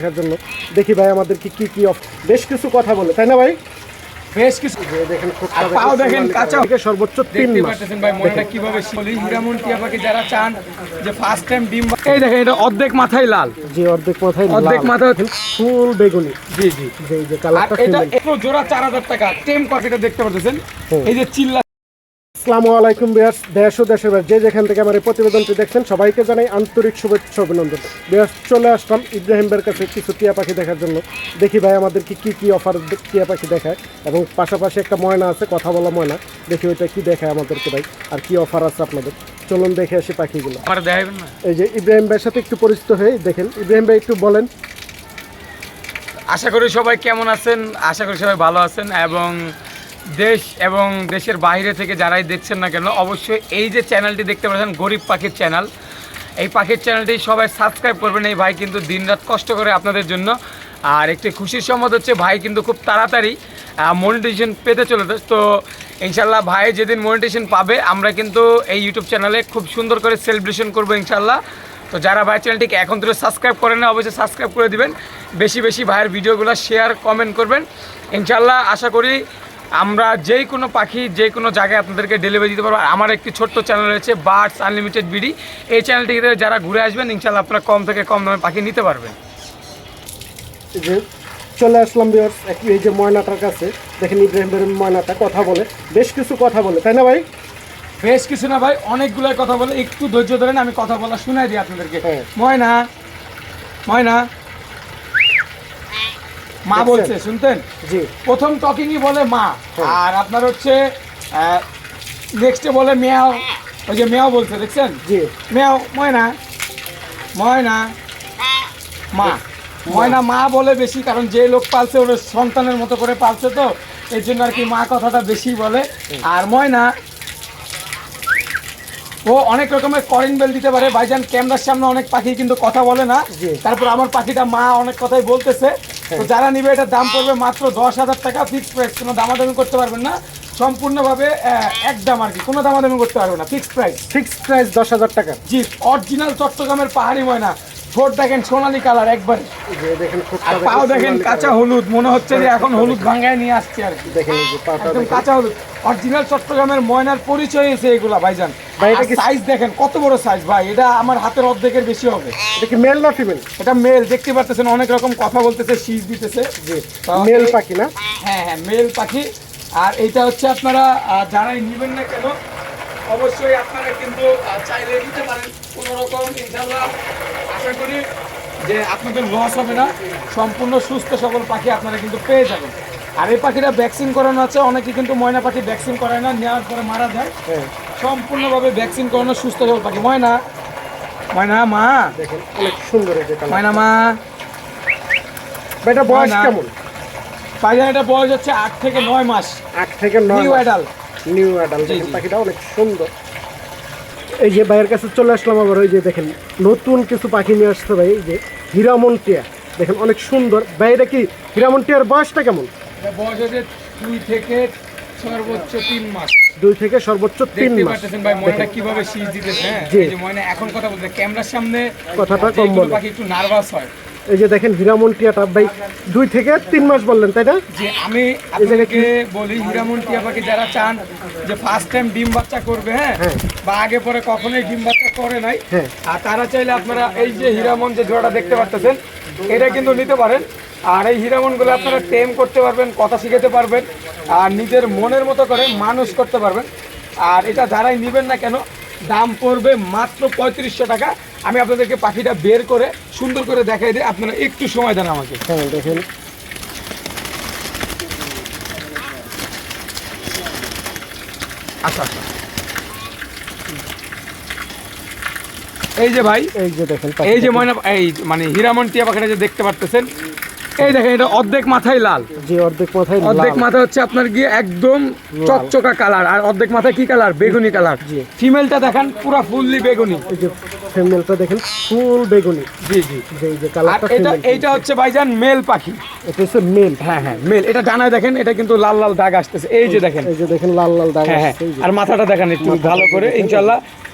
দেখার জন্য। দেখি ভাই আমাদেরকে কি কি অফ বেশ কিছু কথা বলে তাই না ভাই? বেশ কিছু দেখেন খুব পাও দেখেন কাঁচা। থেকে সর্বোচ্চ তিন মাস। ভাই মনটা কীভাবে শিলি হীরামন টিয়া পাখি যারা চান যে ফার্স্ট টাইম ডিম এই দেখেন এটা অর্ধেক মাথায় লাল। যে অর্ধেক মাথায় লাল। অর্ধেক মাথা ফুল বেগুনি। জি জি। এই যে কালারটা এটা একটু জোড়া চার হাজার টাকা। টেম পাখিটা দেখতে পাচ্ছেন এই যে চিল্লা আসসালামু আলাইকুম বিয়াস দেশ ও দেশের যে যেখান থেকে আমার এই প্রতিবেদনটি দেখছেন সবাইকে জানাই আন্তরিক শুভেচ্ছা অভিনন্দন। বিয়াস চলে আসলাম ইব্রাহিম ভাইয়ের কাছে কিছু টিয়া পাখি দেখার জন্য। দেখি ভাই আমাদেরকে কি কি অফার টিয়া পাখি দেখায় এবং পাশাপাশি একটা ময়না আছে কথা বলা ময়না। দেখি ওইটা কি দেখায় আমাদেরকে ভাই আর কি অফার আছে আপনাদের? চলুন দেখে আসি পাখিগুলো। এই যে ইব্রাহিম ভাইয়ের সাথে একটু পরিচিত হয়ে দেখেন। ইব্রাহিম ভাই একটু বলেন। আশা করি সবাই কেমন আছেন? আশা করি সবাই ভালো আছেন এবং দেশ এবং দেশের বাইরে থেকে যারাই দেখছেন না কেন, অবশ্যই এই যে চ্যানেলটি দেখতে পাচ্ছেন, গরিব পাখির চ্যানেল এই পাখির চ্যানেলটি সবাই সাবস্ক্রাইব করবেন, এই ভাই কিন্তু দিনরাত কষ্ট করে আপনাদের জন্য। আর একটি খুশির সম্মত হচ্ছে, ভাই কিন্তু খুব তাড়াতাড়ি মনিটেশন পেতে চলেছে। তো ইনশাল্লাহ ভাই যেদিন মনিটেশন পাবে, আমরা কিন্তু এই ইউটিউব চ্যানেলে খুব সুন্দর করে সেলিব্রেশন করব ইনশাল্লাহ তো যারা ভাই চ্যানেলটিকে এখন থেকে সাবস্ক্রাইব করেন না, অবশ্যই সাবস্ক্রাইব করে দিবেন। বেশি বেশি ভাইয়ের ভিডিওগুলো শেয়ার কমেন্ট করবেন। ইনশাল্লাহ আশা করি আমরা যেই কোনো পাখি যে কোনো জায়গায় আপনাদেরকে ডেলিভারি দিতে পারব। আমার একটি ছোট্ট চ্যানেল রয়েছে বার্ডস আনলিমিটেড বিডি এই চ্যানেলটিতে যারা ঘুরে আসবেন ইনশাল্লাহ আপনারা কম থেকে কম দামে পাখি নিতে পারবেন। যে চলে আসলাম বিয়াস এই যে ময়নাটার কাছে। দেখেন ইব্রাহিম ভাইয়ের ময়নাটা কথা বলে। বেশ কিছু কথা বলে তাই না ভাই? বেশ কিছু না ভাই অনেকগুলোই কথা বলে। একটু ধৈর্য ধরেন আমি কথা বলা শোনাই দিই আপনাদেরকে। হ্যাঁ। ময়না ময়না মা বলছে শুনতেন? জি। প্রথম টকিংই বলে মা হ্যাঁ। আর আপনার হচ্ছে নেক্সটে বলে মেয়াও। ওই যে মেয়াও বলছে দেখছেন? জি। মেয়াও ময়না ময়না মা। ময়না মা বলে বেশি কারণ যে লোক পালছে ওর সন্তানের মতো করে পালছে তো এই জন্য আর কি মা কথাটা বেশি বলে। আর ময়না ও অনেক রকমের করেন বেল দিতে পারে। ভাইজান ক্যামেরার সামনে অনেক পাখি কিন্তু কথা বলে না। তারপর আমার পাখিটা মা অনেক কথাই বলতেছে। তো যারা নিবে এটার দাম পড়বে মাত্র দশ হাজার টাকা ফিক্সড প্রাইস কোনো দামাদামি করতে পারবেন না। সম্পূর্ণভাবে একদম আর কি। কোনো দামাদামি করতে পারবে না। ফিক্সড প্রাইস ফিক্সড প্রাইস দশ হাজার টাকা। জি অরিজিনাল চট্টগ্রামের পাহাড়ি ময়না। ঠোঁট দেখেন সোনালি কালার একবারে। দেখেন পাও দেখেন কাঁচা হলুদ মনে হচ্ছে যে এখন হলুদ ভাঙ্গায় নিয়ে আসছে আর কি। দেখেন যে একদম কাঁচা হলুদ। অরিজিনাল চট্টগ্রামের ময়নার পরিচয় এসে এগুলা ভাইজান। ভাই, এটা কি- সাইজ দেখেন কত বড় সাইজ ভাই? এটা আমার হাতের অর্ধেকের বেশি হবে। এটা কি মেল না ফিমেল এটা মেল দেখতে পাচ্ছেন অনেক রকম কথা বলতেছে শীষ দিতেছে। জি। মেল পাখি না? হ্যাঁ হ্যাঁ মেল পাখি। আর এটা হচ্ছে আপনারা যারাই নেবেন না কেন অবশ্যই আপনারা কিন্তু চাইলে নিতে পারেন। কোনো রকম ইনশাল্লাহ আশা করি যে আপনাদের লস হবে না। সম্পূর্ণ সুস্থ সবল পাখি আপনারা কিন্তু পেয়ে যাবেন। আর এই পাখিটা ভ্যাকসিন করানো আছে অনেকে কিন্তু ময়না পাখি ভ্যাকসিন করায় না নেওয়ার পরে মারা যায়। হ্যাঁ। সম্পূর্ণভাবে ভ্যাকসিন করানো সুস্থ সবল পাখি। ময়না ময়না মা। সুন্দর ময়না মা। এটা বয়স। কেমন? পায়জানিটা বয়স হচ্ছে আট থেকে নয় মাস। আট থেকে নয় নিউ অ্যাডাল্ট নিউ অ্যাডাল জি, পাখিটা অনেক সুন্দর। এই যে ভাইয়ের কাছে চলে আসলাম আবার ওই যে দেখেন নতুন কিছু পাখি নিয়ে আসছে ভাই এই যে হিরামন টিয়া দেখেন অনেক সুন্দর। ভাই এটা কি হিরামন টিয়ার বয়সটা কেমন? বয়স হচ্ছে দুই থেকে সর্বোচ্চ তিন মাস। দুই থেকে সর্বোচ্চ তিন মাস। ভাই ময়না কীভাবে শীষ দিতেছে হ্যাঁ? যে ময়না এখন কথা বলতে ক্যামেরার সামনে কথাটা কম বলে। পাখি একটু নার্ভাস হয়। এই যে দেখেন হিরামন টিয়াটা ভাই দুই থেকে তিন মাস বললেন তাই না? যে আমি আপনাদেরকে বলি হীরামন টিয়া পাখি যারা চান যে ফার্স্ট টাইম ডিম বাচ্চা করবে হ্যাঁ হ্যাঁ। বা আগে পরে কখনোই ডিম বাচ্চা করে নাই হ্যাঁ। আর তারা চাইলে আপনারা এই যে হীরামন যে জোড়াটা দেখতে পাচ্ছেন এটা কিন্তু নিতে পারেন। আর এই হীরামনগুলো আপনারা টেম করতে পারবেন কথা শিখাতে পারবেন আর নিজের মনের মতো করে মানুষ করতে পারবেন। আর এটা যারাই নেবেন না কেন দাম পড়বে মাত্র পঁয়ত্রিশশো টাকা। আমি আপনাদেরকে পাখিটা বের করে সুন্দর করে দেখাই দিই। আপনারা একটু সময় দেন আমাকে। হ্যাঁ দেখেন। আচ্ছা আচ্ছা। এই যে ভাই এই যে দেখেন এই যে ময়না এই মানে হীরামন টিয়া পাখিটা যে দেখতে পারতেছেন এই দেখেন এটা অর্ধেক মাথায় লাল। যে অর্ধেক মাথায় অর্ধেক মাথা হচ্ছে আপনার গিয়ে একদম চকচকা কালার। আর অর্ধেক মাথায় কি কালার? বেগুনি কালার। জি। ফিমেলটা দেখেন পুরো ফুললি বেগুনি। এই যে ফিমেলটা দেখেন ফুল বেগুনি। জি জি। এই যে কালারটা এটা এইটা হচ্ছে ভাইজান মেল পাখি। এটা হচ্ছে মেল। হ্যাঁ হ্যাঁ মেল। এটা ডানায় দেখেন এটা কিন্তু লাল লাল দাগ আসতেছে। এই যে দেখেন। এই যে দেখেন লাল লাল দাগ হ্যাঁ হ্যাঁ। আর মাথাটা দেখেন একটু ভালো করে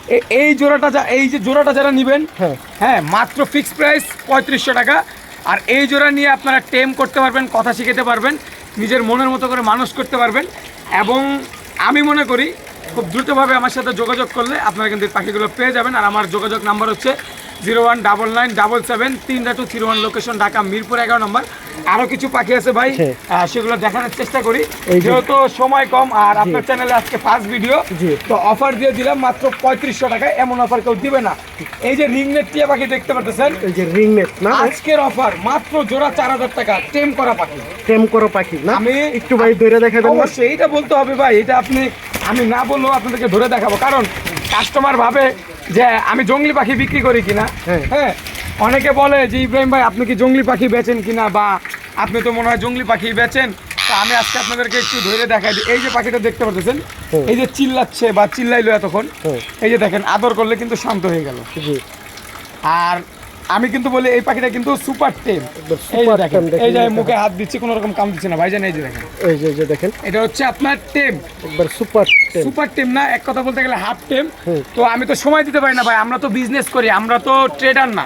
এ- এই জোড়াটা যা এই যে জোড়াটা যারা নেবেন হ্যাঁ। হ্যাঁ মাত্র ফিক্স প্রাইস পঁয়ত্রিশশো টাকা। আর এই জোড়া নিয়ে আপনারা টেম করতে পারবেন কথা শিখাতে পারবেন নিজের মনের মতো করে মানুষ করতে পারবেন। এবং আমি মনে করি খুব দ্রুতভাবে আমার সাথে যোগাযোগ করলে আপনারা কিন্তু পাখিগুলো পেয়ে যাবেন। আর আমার যোগাযোগ নাম্বার হচ্ছে zero one double nine double seven তিন two three one location Dhaka Mirpur এগারো নম্বর। আরও কিছু পাখি আছে ভাই। সেগুলো দেখানোর চেষ্টা করি। যেহেতু সময় কম আর আপনার চ্যানেলে আজকে ফার্স্ট ভিডিও তো অফার দিয়ে দিলাম মাত্র পঁয়ত্রিশশো টাকায় এমন অফার কেউ দিবে না। এই যে রিংনেট টিয়া পাখি দেখতে পাচ্ছেন এই যে রিং নেট না? আজকের অফার মাত্র জোড়া চার হাজার টাকা টেম করা পাখি। টেম করো পাখি না? আমি- একটু ভাই ধরে দেখাবেন না? অবশ্যই এইটা বলতে হবে ভাই এটা আপনি আমি না বললেও আপনাদেরকে ধরে দেখাবো। কারণ কাস্টমার ভাবে যে আমি জঙ্গলি পাখি বিক্রি করি কিনা হ্যাঁ। হ্যাঁ অনেকে বলে যে ইব্রাহিম ভাই আপনি কি জঙ্গলি পাখি বেচেন কিনা বা আপনি তো মনে হয় জঙ্গলি পাখি বেচেন? তা আমি আজকে আপনাদেরকে একটু ধরে দেখাই দিই। এই যে পাখিটা দেখতে পাচ্ছেন এই যে চিল্লাচ্ছে বা চিল্লাইলো এতক্ষণ এই যে দেখেন আদর করলে কিন্তু শান্ত হয়ে গেল। আর আমি কিন্তু বলি এই পাখিটা কিন্তু সুপার টেম এই যে। মুখে হাত দিচ্ছি কোনো রকম কাম দিচ্ছে না। ভাইজান এই যে দেখেন। এই যে দেখেন। এটা হচ্ছে আপনার টেম একবার সুপার টেম সুপার টিম না এক কথা বলতে গেলে হাফ টিম। তো আমি তো সময় দিতে পারি না ভাই আমরা তো বিজনেস করি আমরা তো ট্রেডার না।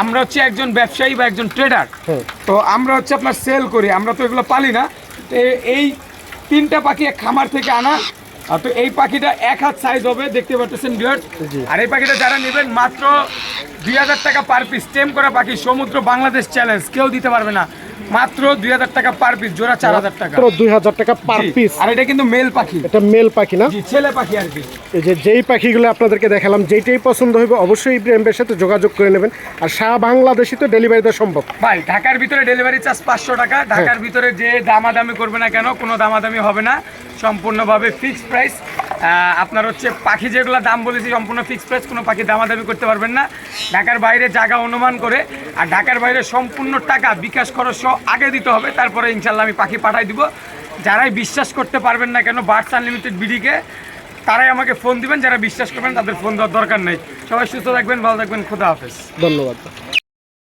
আমরা হচ্ছে একজন ব্যবসায়ী বা একজন ট্রেডার তো আমরা হচ্ছে আপনার সেল করি আমরা তো এগুলো পালি না। এই তিনটা পাখি এক খামার থেকে আনা। আর তো এই পাখিটা এক হাত সাইজ হবে দেখতে পাচ্ছেন বিয়ার্স জি। আর এই পাখিটা যারা নেবেন মাত্র দুই হাজার টাকা পার পিস টেম করা পাখি সমুদ্র বাংলাদেশ চ্যালেঞ্জ কেউ দিতে পারবে না। মাত্র দুই হাজার টাকা পার পিস জোড়া চার হাজার টাকা। দুই হাজার টাকা পার পিস আর এটা কিন্তু মেল পাখি। এটা মেল পাখি না? ছেলে পাখি আর কি। এই যে যেই পাখিগুলো আপনাদেরকে দেখালাম যেইটাই পছন্দ হইবে অবশ্যই ইব্রাহিম ভাইয়ের সাথে যোগাযোগ করে নেবেন। আর সারা বাংলাদেশি তো ডেলিভারি দেওয়া সম্ভব। ভাই ঢাকার ভিতরে ডেলিভারি চার্জ পাঁচশো টাকা। ঢাকার ভিতরে যে দামাদামি করবে না কেন কোনো দামাদামি হবে না। সম্পূর্ণভাবে ফিক্সড প্রাইস আপনার হচ্ছে পাখি যেগুলো দাম বলেছি, সম্পূর্ণ ফিক্সড প্রাইস কোনো পাখি দামাদামি করতে পারবেন না। ঢাকার বাইরে জায়গা অনুমান করে, আর ঢাকার বাইরে সম্পূর্ণ টাকা বিকাশ খরচ সহ আগে দিতে হবে, তারপরে ইনশাল্লাহ আমি পাখি পাঠাই দিব। যারাই বিশ্বাস করতে পারবেন না কেন, বার্ডস আনলিমিটেড বিডিকে, তারাই আমাকে ফোন দিবেন, যারা বিশ্বাস করবেন তাদের ফোন দেওয়ার দরকার নেই। সবাই সুস্থ থাকবেন, ভালো থাকবেন, খুদা হাফেজ। ধন্যবাদ।